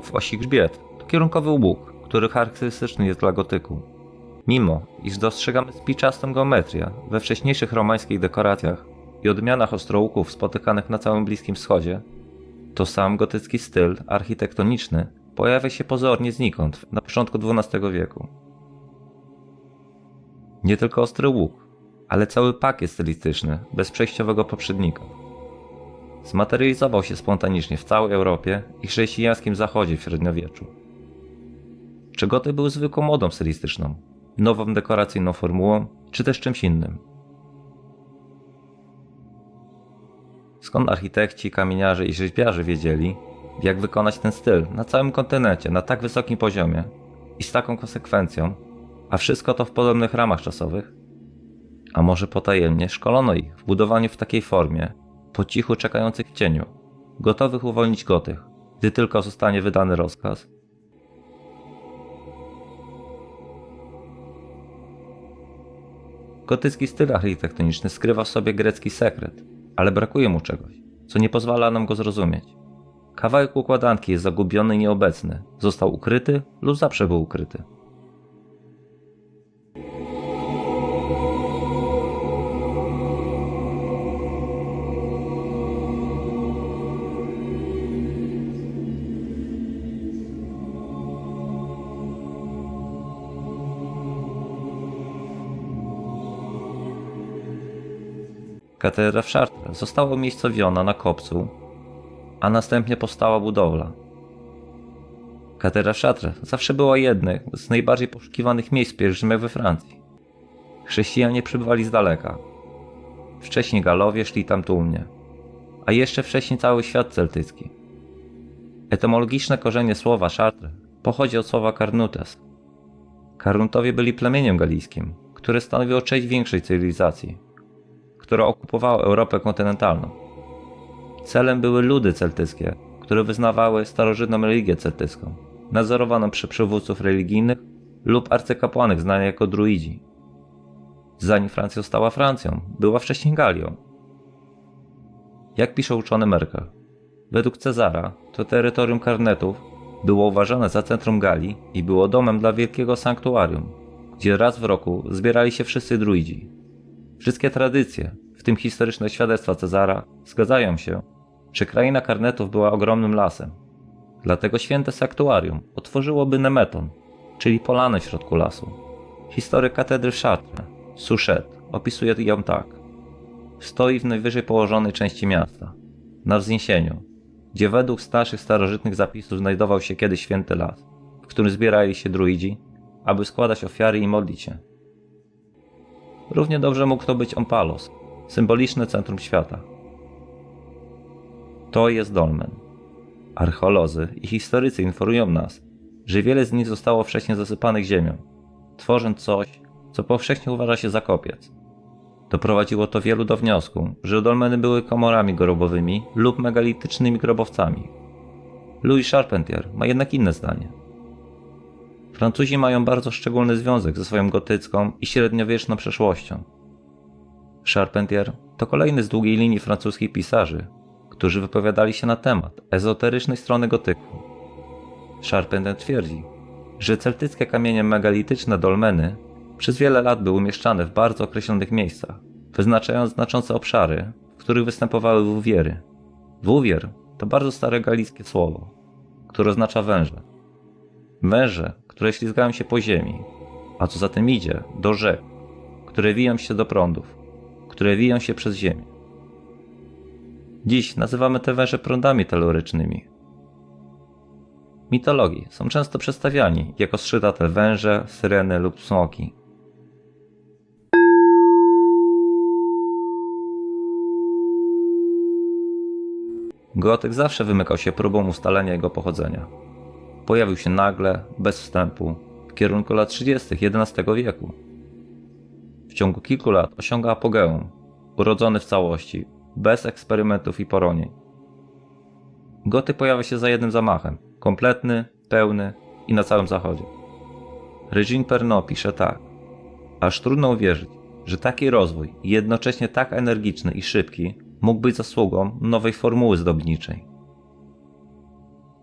łuk w osi grzbiet to kierunkowy łuk, który charakterystyczny jest dla gotyku. Mimo, iż dostrzegamy spiczastą geometrię we wcześniejszych romańskich dekoracjach i odmianach ostrołuków spotykanych na całym Bliskim Wschodzie, to sam gotycki styl architektoniczny pojawia się pozornie znikąd na początku XII wieku. Nie tylko ostry łuk, ale cały pakiet stylistyczny bez przejściowego poprzednika. Zmaterializował się spontanicznie w całej Europie i chrześcijańskim zachodzie w średniowieczu. Czy goty były zwykłą modą stylistyczną, nową dekoracyjną formułą, czy też czymś innym? Skąd architekci, kamieniarze i rzeźbiarze wiedzieli, jak wykonać ten styl na całym kontynencie na tak wysokim poziomie i z taką konsekwencją, a wszystko to w podobnych ramach czasowych? A może potajemnie szkolono ich w budowaniu w takiej formie, po cichu czekających w cieniu, gotowych uwolnić gotych, gdy tylko zostanie wydany rozkaz? Gotycki styl architektoniczny skrywa w sobie grecki sekret, ale brakuje mu czegoś, co nie pozwala nam go zrozumieć. Kawałek układanki jest zagubiony i nieobecny, został ukryty lub zawsze był ukryty. Katedra w Chartres została umiejscowiona na kopcu, a następnie powstała budowla. Katedra w Chartres zawsze była jednym z najbardziej poszukiwanych miejsc pielgrzymek we Francji. Chrześcijanie przybywali z daleka. Wcześniej Galowie szli tam tłumnie, a jeszcze wcześniej cały świat celtycki. Etymologiczne korzenie słowa Chartres pochodzi od słowa Carnutes. Karnutowie byli plemieniem galijskim, które stanowiło część większej cywilizacji, która okupowała Europę kontynentalną. Celem były ludy celtyckie, które wyznawały starożytną religię celtycką, nadzorowaną przez przywódców religijnych lub arcykapłanek znanych jako druidzi. Zanim Francja stała Francją, była wcześniej Galią. Jak pisze uczony Merkel, według Cezara to terytorium karnetów było uważane za centrum Galii i było domem dla wielkiego sanktuarium, gdzie raz w roku zbierali się wszyscy druidzi. Wszystkie tradycje, w tym historyczne świadectwa Cezara, zgadzają się, że kraina karnetów była ogromnym lasem. Dlatego święte sanktuarium otworzyłoby Nemeton, czyli polanę w środku lasu. Historyk katedry Chartres, Suchet, opisuje ją tak. Stoi w najwyżej położonej części miasta, na wzniesieniu, gdzie według starszych starożytnych zapisów znajdował się kiedyś święty las, w którym zbierali się druidzi, aby składać ofiary i modlić się. Równie dobrze mógł to być Ompalos, symboliczne centrum świata. To jest dolmen. Archeolodzy i historycy informują nas, że wiele z nich zostało wcześniej zasypanych ziemią, tworząc coś, co powszechnie uważa się za kopiec. Doprowadziło to wielu do wniosku, że dolmeny były komorami grobowymi lub megalitycznymi grobowcami. Louis Charpentier ma jednak inne zdanie. Francuzi mają bardzo szczególny związek ze swoją gotycką i średniowieczną przeszłością. Charpentier to kolejny z długiej linii francuskich pisarzy, którzy wypowiadali się na temat ezoterycznej strony gotyku. Charpentier twierdzi, że celtyckie kamienie megalityczne dolmeny przez wiele lat były umieszczane w bardzo określonych miejscach, wyznaczając znaczące obszary, w których występowały wuwiery. Wuwier to bardzo stare galickie słowo, które oznacza węże. Węże, które ślizgają się po ziemi, a co za tym idzie, do rzek, które wiją się do prądów, które wiją się przez ziemię. Dziś nazywamy te węże prądami telurycznymi. Mitologii są często przedstawiani jako skrzydlate węże, syreny lub smoki. Gotyk zawsze wymykał się próbą ustalenia jego pochodzenia. Pojawił się nagle, bez wstępu, w kierunku lat 30. XI wieku. W ciągu kilku lat osiąga apogeum, urodzony w całości, bez eksperymentów i poronień. Goty pojawia się za jednym zamachem, kompletny, pełny i na całym zachodzie. Regine Pernod pisze tak. Aż trudno uwierzyć, że taki rozwój, jednocześnie tak energiczny i szybki, mógł być zasługą nowej formuły zdobniczej.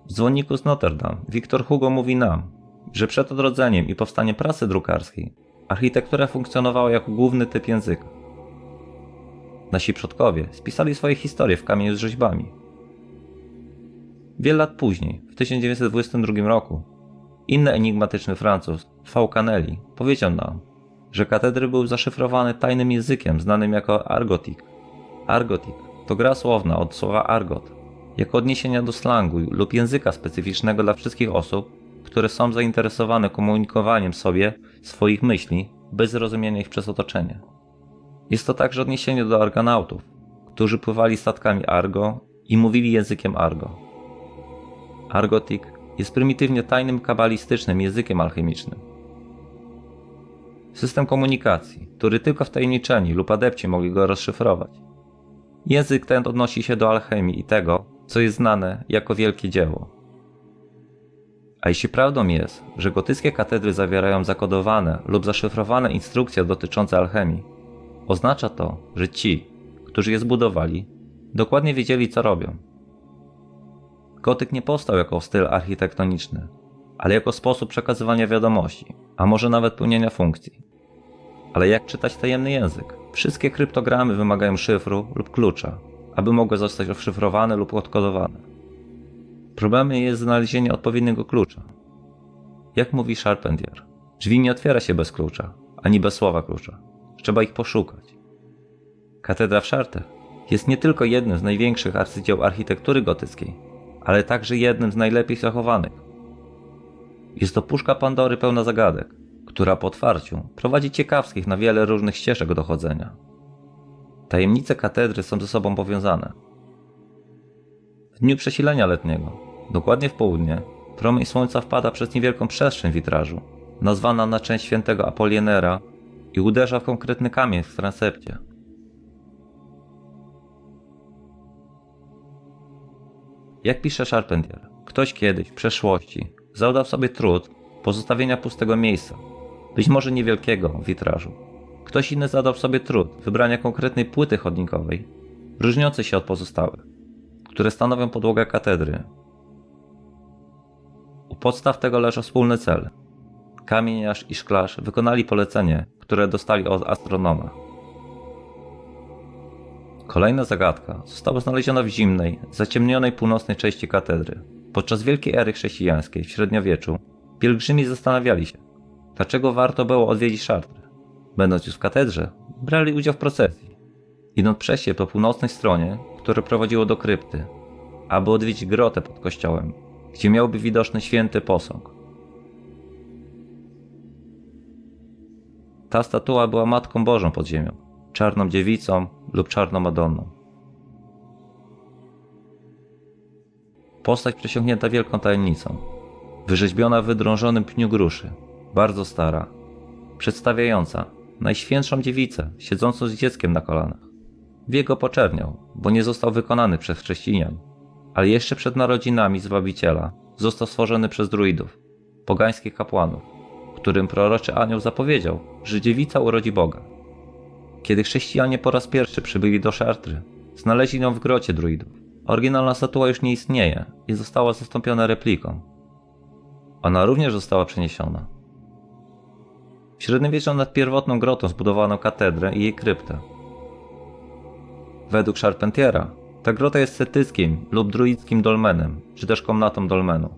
W dzwonniku z Notre Dame Victor Hugo mówi nam, że przed odrodzeniem i powstaniem prasy drukarskiej architektura funkcjonowała jako główny typ języka. Nasi przodkowie spisali swoje historie w kamieniu z rzeźbami. Wiele lat później, w 1922 roku, inny enigmatyczny Francuz, V. Canelli, powiedział nam, że katedry były zaszyfrowane tajnym językiem znanym jako argotik. Argotik to gra słowna od słowa argot, jako odniesienia do slangu lub języka specyficznego dla wszystkich osób, które są zainteresowane komunikowaniem sobie swoich myśli bez zrozumienia ich przez otoczenie. Jest to także odniesienie do argonautów, którzy pływali statkami Argo i mówili językiem Argo. Argotik jest prymitywnie tajnym kabalistycznym językiem alchemicznym. System komunikacji, który tylko wtajemniczeni lub adepci mogli go rozszyfrować. Język ten odnosi się do alchemii i tego, co jest znane jako wielkie dzieło. A jeśli prawdą jest, że gotyckie katedry zawierają zakodowane lub zaszyfrowane instrukcje dotyczące alchemii, oznacza to, że ci, którzy je zbudowali, dokładnie wiedzieli, co robią. Gotyk nie powstał jako styl architektoniczny, ale jako sposób przekazywania wiadomości, a może nawet pełnienia funkcji. Ale jak czytać tajemny język? Wszystkie kryptogramy wymagają szyfru lub klucza, aby mogły zostać oszyfrowane lub odkodowane. Problemem jest znalezienie odpowiedniego klucza. Jak mówi Charpentier, drzwi nie otwiera się bez klucza, ani bez słowa klucza. Trzeba ich poszukać. Katedra w Chartres jest nie tylko jednym z największych arcydzieł architektury gotyckiej, ale także jednym z najlepiej zachowanych. Jest to puszka Pandory pełna zagadek, która po otwarciu prowadzi ciekawskich na wiele różnych ścieżek dochodzenia. Tajemnice katedry są ze sobą powiązane. W dniu przesilenia letniego, dokładnie w południe, promień słońca wpada przez niewielką przestrzeń witrażu, nazwana na część świętego Apolienera i uderza w konkretny kamień w transepcie. Jak pisze Charpentier, ktoś kiedyś w przeszłości zadał sobie trud pozostawienia pustego miejsca, być może niewielkiego w witrażu. Ktoś inny zadał sobie trud wybrania konkretnej płyty chodnikowej, różniącej się od pozostałych, które stanowią podłogę katedry. U podstaw tego leży wspólny cel. Kamieniarz i szklarz wykonali polecenie, które dostali od astronoma. Kolejna zagadka została znaleziona w zimnej, zaciemnionej północnej części katedry. Podczas wielkiej ery chrześcijańskiej w średniowieczu pielgrzymi zastanawiali się, dlaczego warto było odwiedzić Chartres. Będąc już w katedrze, brali udział w procesji, idąc przejście po północnej stronie, które prowadziło do krypty, aby odwiedzić grotę pod kościołem, gdzie miałby widoczny święty posąg. Ta statua była Matką Bożą pod ziemią, czarną dziewicą lub czarną Madonną. Postać przesiągnięta wielką tajemnicą, wyrzeźbiona w wydrążonym pniu gruszy, bardzo stara, przedstawiająca najświętszą dziewicę siedzącą z dzieckiem na kolanach. Wiek go poczerniał, bo nie został wykonany przez chrześcijan, ale jeszcze przed narodzinami Zbawiciela został stworzony przez druidów, pogańskich kapłanów, którym proroczy anioł zapowiedział, że dziewica urodzi Boga. Kiedy chrześcijanie po raz pierwszy przybyli do Chartres, znaleźli ją w grocie druidów. Oryginalna statua już nie istnieje i została zastąpiona repliką. Ona również została przeniesiona. W średniowieczu nad pierwotną grotą zbudowano katedrę i jej kryptę. Według Charpentiera ta grota jest cetyckim lub druickim dolmenem, czy też komnatą dolmenu.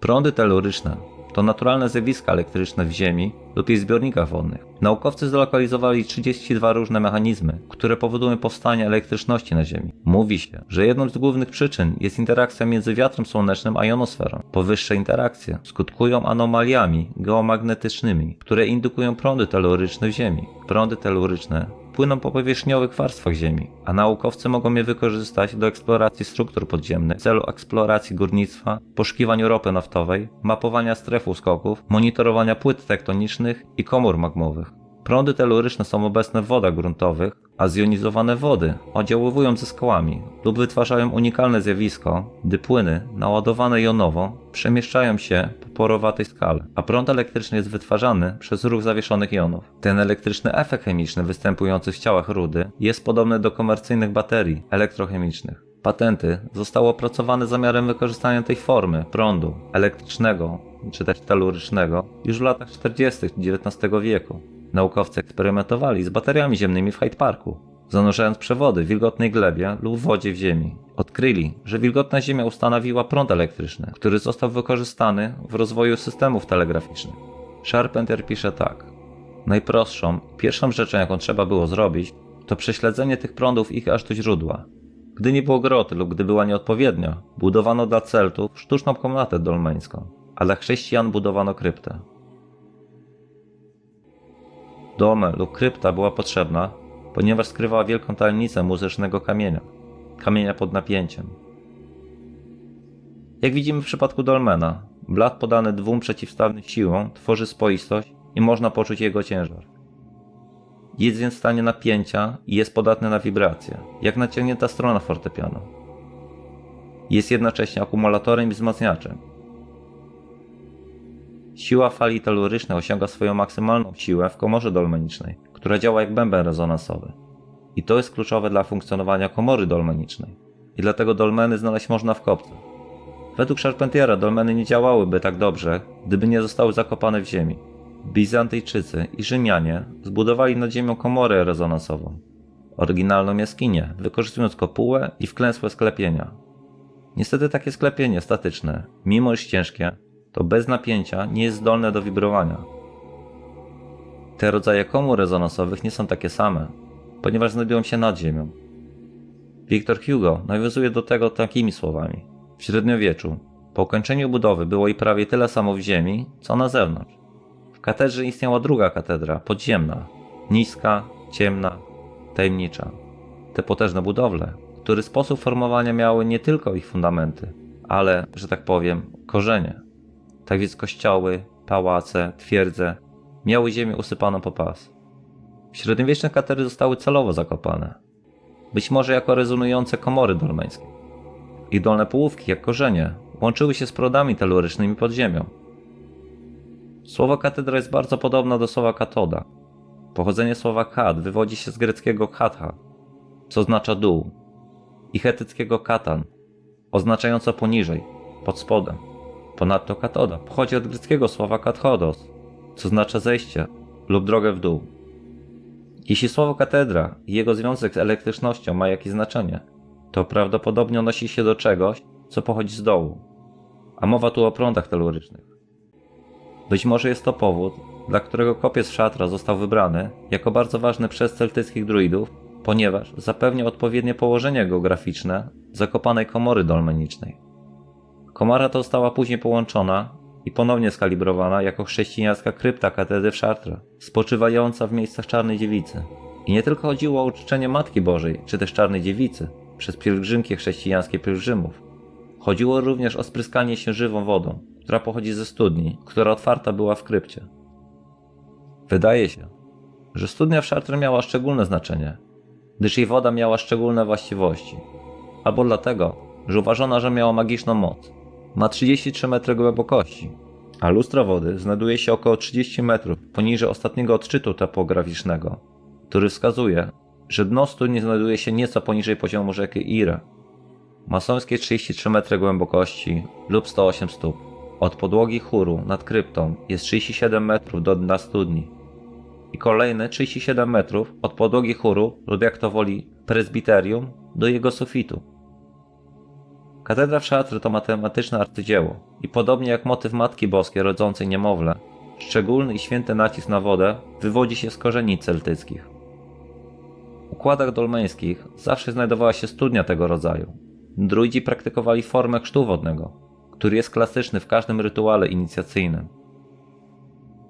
Prądy teluryczne to naturalne zjawiska elektryczne w Ziemi lub jej zbiornikach wodnych. Naukowcy zlokalizowali 32 różne mechanizmy, które powodują powstanie elektryczności na Ziemi. Mówi się, że jedną z głównych przyczyn jest interakcja między wiatrem słonecznym a jonosferą. Powyższe interakcje skutkują anomaliami geomagnetycznymi, które indukują prądy teluryczne w Ziemi. Prądy teluryczne płyną po powierzchniowych warstwach Ziemi, a naukowcy mogą je wykorzystać do eksploracji struktur podziemnych w celu eksploracji górnictwa, poszukiwań ropy naftowej, mapowania stref uskoków, monitorowania płyt tektonicznych i komór magmowych. Prądy teluryczne są obecne w wodach gruntowych, a zjonizowane wody oddziaływują ze skałami lub wytwarzają unikalne zjawisko, gdy płyny naładowane jonowo przemieszczają się po porowatej skale, a prąd elektryczny jest wytwarzany przez ruch zawieszonych jonów. Ten elektryczny efekt chemiczny występujący w ciałach rudy jest podobny do komercyjnych baterii elektrochemicznych. Patenty zostały opracowane zamiarem wykorzystania tej formy prądu elektrycznego czy też telurycznego już w latach 40. XIX wieku. Naukowcy eksperymentowali z bateriami ziemnymi w Hyde Parku, zanurzając przewody w wilgotnej glebie lub wodzie w ziemi. Odkryli, że wilgotna ziemia ustanowiła prąd elektryczny, który został wykorzystany w rozwoju systemów telegraficznych. Charpentier pisze tak. Najprostszą, pierwszą rzeczą, jaką trzeba było zrobić, to prześledzenie tych prądów ich aż do źródła. Gdy nie było groty lub gdy była nieodpowiednia, budowano dla Celtów sztuczną komnatę dolmeńską, a dla chrześcijan budowano kryptę. Domę lub krypta była potrzebna, ponieważ skrywała wielką tajemnicę muzycznego kamienia, kamienia pod napięciem. Jak widzimy w przypadku dolmena, blat podany dwóm przeciwstawnym siłom tworzy spoistość i można poczuć jego ciężar. Jest więc w stanie napięcia i jest podatny na wibracje, jak naciągnięta strona fortepianu. Jest jednocześnie akumulatorem i wzmacniaczem. Siła fali telurycznej osiąga swoją maksymalną siłę w komorze dolmenicznej, która działa jak bęben rezonansowy. I to jest kluczowe dla funkcjonowania komory dolmenicznej. I dlatego dolmeny znaleźć można w kopcu. Według Charpentiera dolmeny nie działałyby tak dobrze, gdyby nie zostały zakopane w ziemi. Bizantyjczycy i Rzymianie zbudowali nad ziemią komorę rezonansową. Oryginalną jaskinię, wykorzystując kopułę i wklęsłe sklepienia. Niestety takie sklepienie statyczne, mimo iż ciężkie, to bez napięcia nie jest zdolne do wibrowania. Te rodzaje komór rezonansowych nie są takie same, ponieważ znajdują się nad ziemią. Victor Hugo nawiązuje do tego takimi słowami. W średniowieczu, po ukończeniu budowy było i prawie tyle samo w ziemi, co na zewnątrz. W katedrze istniała druga katedra, podziemna, niska, ciemna, tajemnicza. Te potężne budowle, który sposób formowania miały nie tylko ich fundamenty, ale, że tak powiem, korzenie. Tak więc kościoły, pałace, twierdze miały ziemię usypaną po pas. Średniowieczne katedry zostały celowo zakopane. Być może jako rezonujące komory dolmeńskie. Ich dolne połówki, jak korzenie, łączyły się z prodami telurycznymi pod ziemią. Słowo katedra jest bardzo podobne do słowa katoda. Pochodzenie słowa kat wywodzi się z greckiego katha, co oznacza dół, i chetyckiego katan, oznaczająco poniżej, pod spodem. Ponadto katoda pochodzi od greckiego słowa kathodos, co oznacza zejście lub drogę w dół. Jeśli słowo katedra i jego związek z elektrycznością ma jakieś znaczenie, to prawdopodobnie odnosi się do czegoś, co pochodzi z dołu, a mowa tu o prądach telurycznych. Być może jest to powód, dla którego kopiec szatra został wybrany jako bardzo ważny przez celtyckich druidów, ponieważ zapewnia odpowiednie położenie geograficzne zakopanej komory dolmenicznej. Komara ta została później połączona i ponownie skalibrowana jako chrześcijańska krypta katedry w Chartres, spoczywająca w miejscach Czarnej Dziewicy. I nie tylko chodziło o uczczenie Matki Bożej, czy też Czarnej Dziewicy, przez pielgrzymki chrześcijańskie pielgrzymów. Chodziło również o spryskanie się żywą wodą, która pochodzi ze studni, która otwarta była w krypcie. Wydaje się, że studnia w Chartres miała szczególne znaczenie, gdyż jej woda miała szczególne właściwości. Albo dlatego, że uważano, że miała magiczną moc. Ma 33 metry głębokości, a lustro wody znajduje się około 30 metrów poniżej ostatniego odczytu topograficznego, który wskazuje, że dno studni znajduje się nieco poniżej poziomu rzeki Ire. Masońskie 33 metry głębokości lub 108 stóp. Od podłogi chóru nad kryptą jest 37 metrów do dna studni i kolejne 37 metrów od podłogi chóru lub jak to woli prezbiterium do jego sufitu. Katedra w Chartres to matematyczne arcydzieło i podobnie jak motyw Matki Boskiej rodzącej niemowlę, szczególny i święty nacisk na wodę wywodzi się z korzeni celtyckich. W układach dolmeńskich zawsze znajdowała się studnia tego rodzaju. Druidzi praktykowali formę chrztu wodnego, który jest klasyczny w każdym rytuale inicjacyjnym.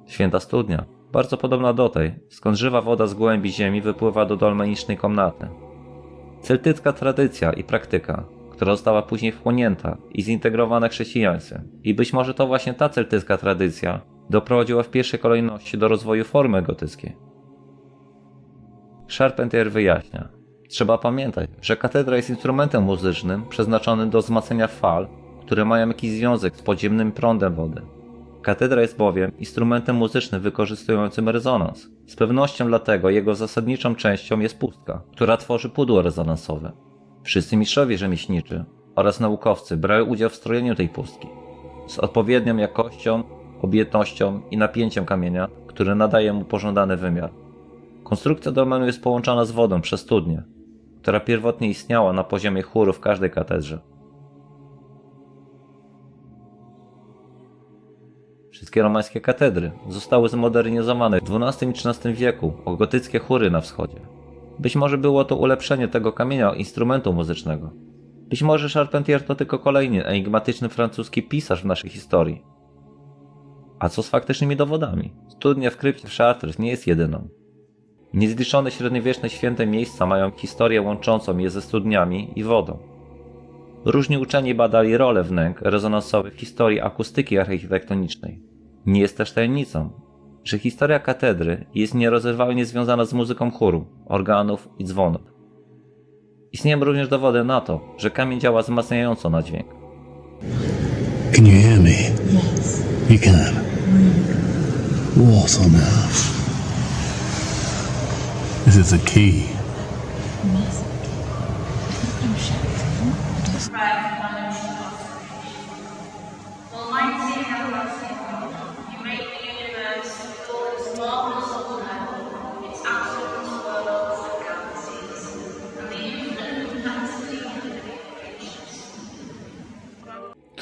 Święta studnia, bardzo podobna do tej, skąd żywa woda z głębi ziemi wypływa do dolmenicznej komnaty. Celtycka tradycja i praktyka, która została później wchłonięta i zintegrowana chrześcijaństwem. I być może to właśnie ta celtycka tradycja doprowadziła w pierwszej kolejności do rozwoju formy gotyckiej. Charpentier wyjaśnia. Trzeba pamiętać, że katedra jest instrumentem muzycznym przeznaczonym do wzmacniania fal, które mają jakiś związek z podziemnym prądem wody. Katedra jest bowiem instrumentem muzycznym wykorzystującym rezonans. Z pewnością dlatego jego zasadniczą częścią jest pustka, która tworzy pudło rezonansowe. Wszyscy mistrzowie rzemieślniczy oraz naukowcy brały udział w strojeniu tej pustki z odpowiednią jakością, objętością i napięciem kamienia, które nadaje mu pożądany wymiar. Konstrukcja dolmenu jest połączona z wodą przez studnię, która pierwotnie istniała na poziomie chóru w każdej katedrze. Wszystkie romańskie katedry zostały zmodernizowane w XII i XIII wieku o gotyckie chóry na wschodzie. Być może było to ulepszenie tego kamienia instrumentu muzycznego. Być może Charpentier to tylko kolejny enigmatyczny francuski pisarz w naszej historii. A co z faktycznymi dowodami? Studnia w krypcie w Chartres nie jest jedyną. Niezliczone średniowieczne święte miejsca mają historię łączącą je ze studniami i wodą. Różni uczeni badali rolę wnęk rezonansowych w historii akustyki architektonicznej. Nie jest też tajemnicą, że historia katedry jest nierozerwalnie związana z muzyką chóru, organów i dzwonów. Istnieją również dowody na to, że kamień działa wzmacniająco na dźwięk. Can you hear me? You can. What on earth? This is a key.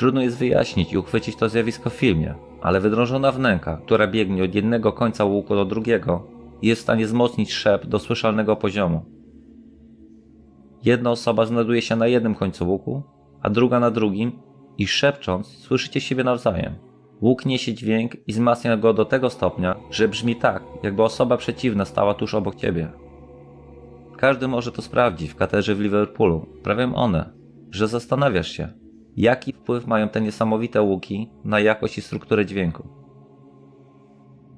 Trudno jest wyjaśnić i uchwycić to zjawisko w filmie, ale wydrążona wnęka, która biegnie od jednego końca łuku do drugiego, jest w stanie wzmocnić szep do słyszalnego poziomu. Jedna osoba znajduje się na jednym końcu łuku, a druga na drugim i szepcząc słyszycie siebie nawzajem. Łuk niesie dźwięk i wzmacnia go do tego stopnia, że brzmi tak, jakby osoba przeciwna stała tuż obok ciebie. Każdy może to sprawdzić w katedrze w Liverpoolu. Prawią one, że zastanawiasz się, jaki wpływ mają te niesamowite łuki na jakość i strukturę dźwięku.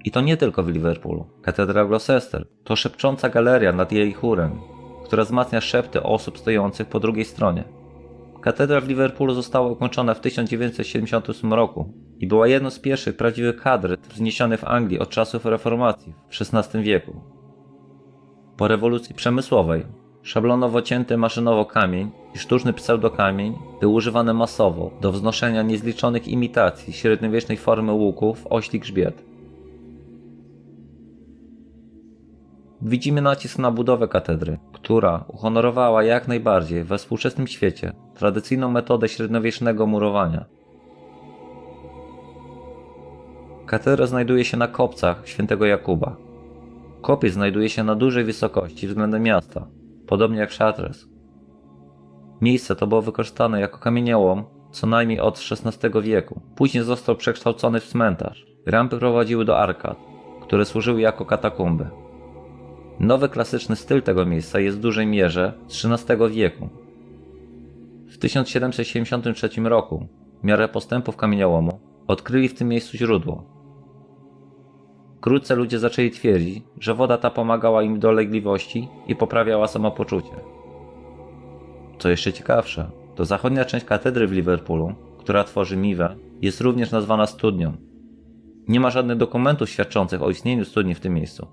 I to nie tylko w Liverpoolu. Katedra Gloucester to szepcząca galeria nad jej chórem, która wzmacnia szepty osób stojących po drugiej stronie. Katedra w Liverpoolu została ukończona w 1978 roku i była jedną z pierwszych prawdziwych kadr wzniesionych w Anglii od czasów reformacji w XVI wieku. Po rewolucji przemysłowej szablonowo cięty maszynowo kamień i sztuczny pseudokamień był używany masowo do wznoszenia niezliczonych imitacji średniowiecznej formy łuku w ośli grzbiet. Widzimy nacisk na budowę katedry, która uhonorowała jak najbardziej we współczesnym świecie tradycyjną metodę średniowiecznego murowania. Katedra znajduje się na kopcach świętego Jakuba. Kopiec znajduje się na dużej wysokości względem miasta, podobnie jak Chartres. Miejsce to było wykorzystane jako kamieniołom co najmniej od XVI wieku. Później został przekształcony w cmentarz. Rampy prowadziły do arkad, które służyły jako katakumby. Nowy klasyczny styl tego miejsca jest w dużej mierze z XIII wieku. W 1773 roku, w miarę postępów kamieniołomu, odkryli w tym miejscu źródło. Wkrótce ludzie zaczęli twierdzić, że woda ta pomagała im w dolegliwości i poprawiała samopoczucie. Co jeszcze ciekawsze, to zachodnia część katedry w Liverpoolu, która tworzy Miwę, jest również nazwana studnią. Nie ma żadnych dokumentów świadczących o istnieniu studni w tym miejscu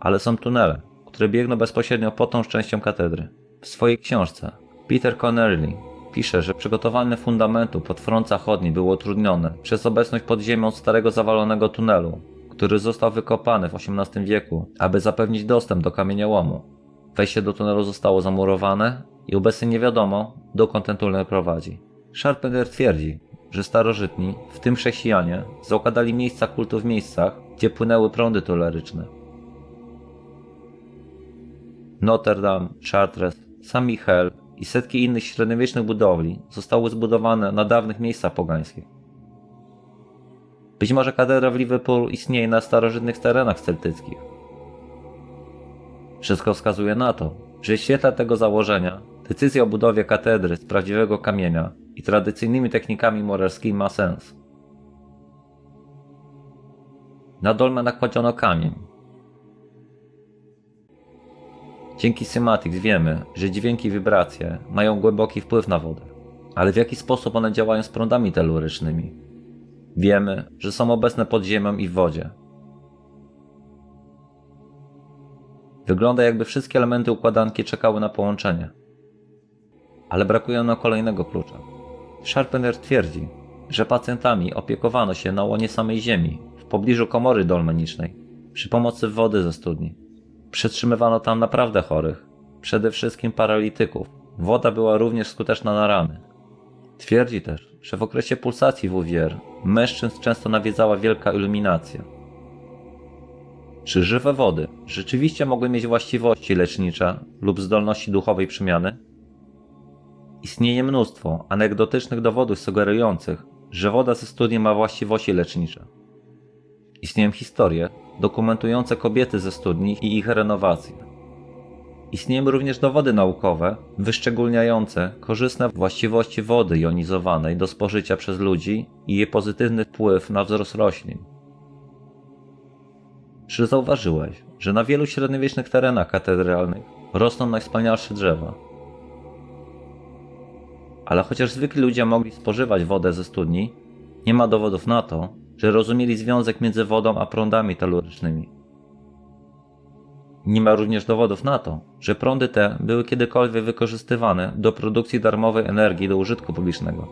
ale są tunele, które biegną bezpośrednio pod tą częścią katedry. W swojej książce Peter Connerly pisze, że przygotowanie fundamentu pod front zachodni było utrudnione przez obecność pod ziemią starego zawalonego tunelu, który został wykopany w XVIII wieku, aby zapewnić dostęp do kamieniołomu. Wejście do tunelu zostało zamurowane i obecnie nie wiadomo, dokąd ten tunel prowadzi. Charpentier twierdzi, że starożytni, w tym chrześcijanie, zakładali miejsca kultu w miejscach, gdzie płynęły prądy toleryczne. Notre Dame, Chartres, Saint Michel i setki innych średniowiecznych budowli zostały zbudowane na dawnych miejscach pogańskich. Być może katedra w Liverpool istnieje na starożytnych terenach celtyckich. Wszystko wskazuje na to, że w świetle tego założenia decyzja o budowie katedry z prawdziwego kamienia i tradycyjnymi technikami moralskimi ma sens. Na dolmę nakładziono kamień, Dzięki Symatics wiemy, że dźwięki i wibracje mają głęboki wpływ na wodę. Ale w jaki sposób one działają z prądami telurycznymi? Wiemy, że są obecne pod ziemią i w wodzie. Wygląda jakby wszystkie elementy układanki czekały na połączenie. Ale brakuje nam kolejnego klucza. Sharpener twierdzi, że pacjentami opiekowano się na łonie samej ziemi, w pobliżu komory dolmenicznej, przy pomocy wody ze studni. Przetrzymywano tam naprawdę chorych, przede wszystkim paralityków. Woda była również skuteczna na rany. Twierdzi też, że w okresie pulsacji WWR mężczyzn często nawiedzała wielka iluminacja. Czy żywe wody rzeczywiście mogły mieć właściwości lecznicze lub zdolności duchowej przemiany? Istnieje mnóstwo anegdotycznych dowodów sugerujących, że woda ze studni ma właściwości lecznicze. Istnieją historie dokumentujące kobiety ze studni i ich renowację. Istnieją również dowody naukowe wyszczególniające korzystne właściwości wody jonizowanej do spożycia przez ludzi i jej pozytywny wpływ na wzrost roślin. Czy zauważyłeś, że na wielu średniowiecznych terenach katedralnych rosną najwspanialsze drzewa? Ale chociaż zwykli ludzie mogli spożywać wodę ze studni, nie ma dowodów na to, że rozumieli związek między wodą a prądami telurycznymi. Nie ma również dowodów na to, że prądy te były kiedykolwiek wykorzystywane do produkcji darmowej energii do użytku publicznego.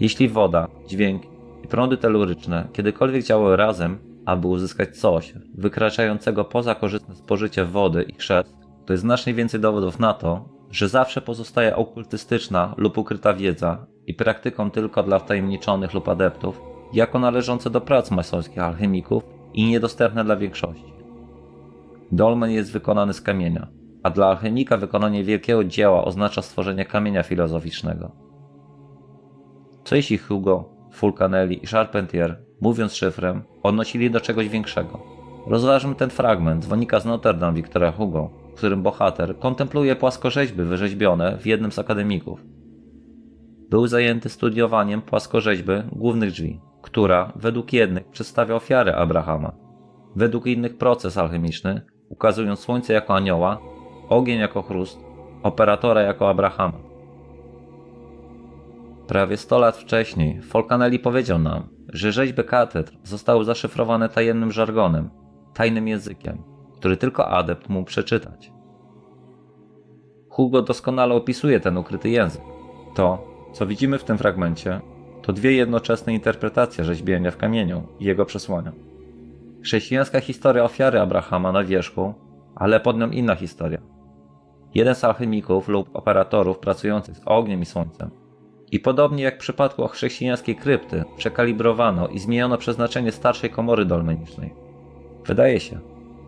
Jeśli woda, dźwięk i prądy teluryczne kiedykolwiek działały razem, aby uzyskać coś wykraczającego poza korzystne spożycie wody i chrzest, to jest znacznie więcej dowodów na to, że zawsze pozostaje okultystyczna lub ukryta wiedza i praktyką tylko dla wtajemniczonych lub adeptów, jako należące do prac masońskich alchemików i niedostępne dla większości. Dolmen jest wykonany z kamienia, a dla alchemika wykonanie wielkiego dzieła oznacza stworzenie kamienia filozoficznego. Co jeśli Hugo, Fulcanelli i Charpentier, mówiąc szyfrem, odnosili do czegoś większego? Rozważmy ten fragment dzwonika z Notre Dame Wiktora Hugo, w którym bohater kontempluje płaskorzeźby wyrzeźbione w jednym z akademików. Był zajęty studiowaniem płaskorzeźby głównych drzwi, która według jednych przedstawia ofiarę Abrahama, według innych proces alchemiczny, ukazując słońce jako anioła, ogień jako chrust, operatora jako Abrahama. Prawie 100 lat wcześniej Folcanelli powiedział nam, że rzeźby katedr zostały zaszyfrowane tajemnym żargonem, tajnym językiem, który tylko adept mógł przeczytać. Hugo doskonale opisuje ten ukryty język. To, co widzimy w tym fragmencie, to dwie jednoczesne interpretacje rzeźbienia w kamieniu i jego przesłania. Chrześcijańska historia ofiary Abrahama na wierzchu, ale pod nią inna historia. Jeden z alchemików lub operatorów pracujących z ogniem i słońcem. I podobnie jak w przypadku chrześcijańskiej krypty, przekalibrowano i zmieniono przeznaczenie starszej komory dolmenicznej. Wydaje się,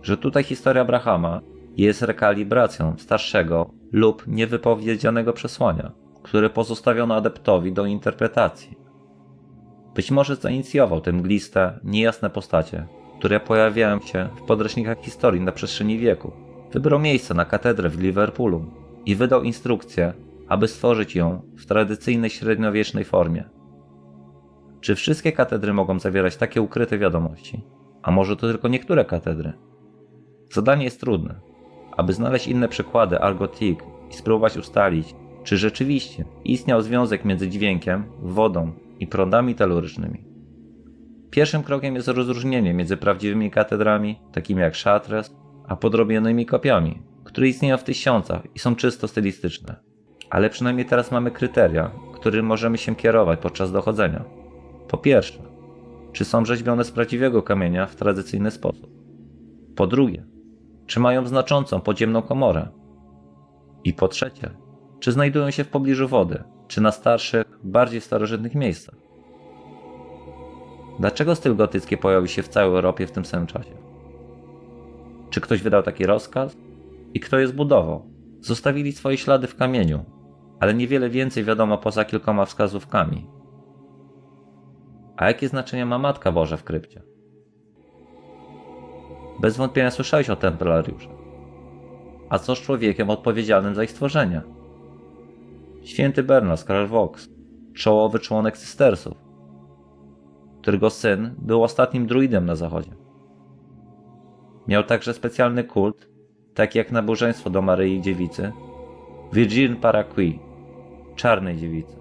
że tutaj historia Abrahama jest rekalibracją starszego lub niewypowiedzianego przesłania, które pozostawiono adeptowi do interpretacji. Być może zainicjował te mgliste, niejasne postacie, które pojawiają się w podręcznikach historii na przestrzeni wieku. Wybrał miejsce na katedrę w Liverpoolu i wydał instrukcję, aby stworzyć ją w tradycyjnej średniowiecznej formie. Czy wszystkie katedry mogą zawierać takie ukryte wiadomości? A może to tylko niektóre katedry? Zadanie jest trudne. Aby znaleźć inne przykłady Argotik i spróbować ustalić, czy rzeczywiście istniał związek między dźwiękiem, wodą i prądami telurycznymi. Pierwszym krokiem jest rozróżnienie między prawdziwymi katedrami, takimi jak Chartres, a podrobionymi kopiami, które istnieją w tysiącach i są czysto stylistyczne. Ale przynajmniej teraz mamy kryteria, którym możemy się kierować podczas dochodzenia. Po pierwsze, czy są rzeźbione z prawdziwego kamienia w tradycyjny sposób. Po drugie, czy mają znaczącą podziemną komorę. I po trzecie, czy znajdują się w pobliżu wody, czy na starszych, bardziej starożytnych miejscach. Dlaczego styl gotycki pojawił się w całej Europie w tym samym czasie? Czy ktoś wydał taki rozkaz? I kto je zbudował? Zostawili swoje ślady w kamieniu, ale niewiele więcej wiadomo poza kilkoma wskazówkami. A jakie znaczenie ma Matka Boża w krypcie? Bez wątpienia słyszałeś o templariuszach. A co z człowiekiem odpowiedzialnym za ich stworzenie? Święty Bernard z Karl Vox, czołowy członek Cystersów, którego syn był ostatnim druidem na zachodzie. Miał także specjalny kult tak jak nabożeństwo do Maryi Dziewicy, Virgin Paraqui, Czarnej Dziewicy.